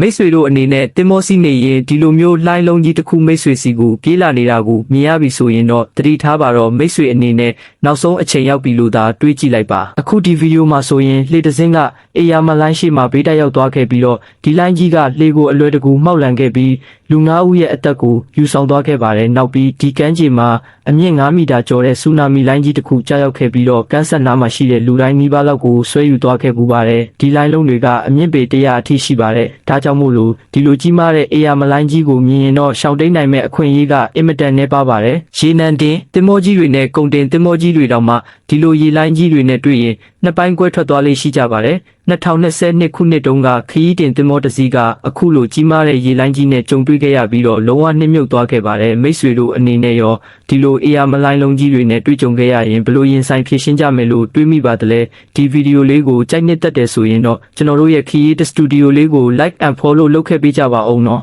မိတ်ဆွေတို့အနေနဲ့တင်မောစီနေရင်ဒီလိုမျိုးလှိုင်းလုံးကြီးတစ်ခုမိတ်ဆွေစီကိုပြေးလာနေတာကိုမြင်ရပြီဆိုရင်တော့တတိထားပါတော့မိတ်ဆွေအနေနဲ့နောက်ဆုံးအချိန်ရောက်ပြီလို့သာတွေးကြည့်လိုက်ပါအခုဒီဗီဒီယိုမှာဆိုရင်လှေတစ်စင်းကအေယာမလိုင်းရှိမှာဘေးတက်ရောက်သွားခဲ့ပြီးတော့ဒီလိုင်းကြီးကလှေကိုအလွယ်တကူမှောက်လန်ခဲ့ပြီးလူ၅ဦးရဲ့အသက်ကိုယူဆောင်သွားခဲ့ပါတယ်နောက်ပြီးဒီကမ်းခြေမှာ အမြင့်9မီတာကျော်တဲ့ဆူနာမီလိုင်းကြီးတစ်ခုကြားရောက်ခဲ့ပြီးတော့ကမ်းဆက်နားမှာရှိတဲ့လူတိုင်းနီးပါးလောက်ကိုဆွဲယူသွားခဲ့ပူပါတယ်ဒီလိုင်းလုံးတွေကအမြင့်ပေ100အထိရှိပါတယ်ဒါကြောင့်မို့လို့ဒီလိုကြီးမားတဲ့အေယာမလိုင်းကြီးကိုမြင်ရင်တော့ရှောင်တိန်နိုင်မဲ့အခွင့်အရေးကအင်မတန်နဲ့ပါပါတယ်ရေနံတင်တင်မောကြီးတွေနဲ့ကုန်တင်တင်မောကြီးတွေတောင်မှဒီလိုရေလိုင်းကြီးတွေနဲ့တွေ့ရင်နှစ်ပိုင်းကွဲထွက်သွားလေးရှိကြပါတယ်2022ခုနှစ်တုန်းကခရီးတင်တင်မောတစ်စီးကအခုလိုကြီးမားတဲ့ရေလိုင်းကြီးနဲ့ကြုံတွေ့ခဲ့ရပြီးတော့လုံးဝနှိမ့်မြုပ်သွားခဲ့ပါတယ်မိတ်ဆွေတို့အနေနဲ့ရောဒီလိုအေယာမလိုင်းလုံးကြီးတွေနဲ့တွေ့ကြုံခဲ့ရရင်ဘယ်လိုရင်ဆိုင်ဖြေရှင်းကြမယ်လို့တွေးမိပါသလဲဒီဗီဒီယိုလေးကိုကြိုက်နှစ်သက်တယ်ဆိုရင်တော့ကျွန်တော်တို့ရဲ့ခရီးတစတူဒီယိုလေးကို like and follow လုပ်ခဲ့ပေးကြပါအောင်နော်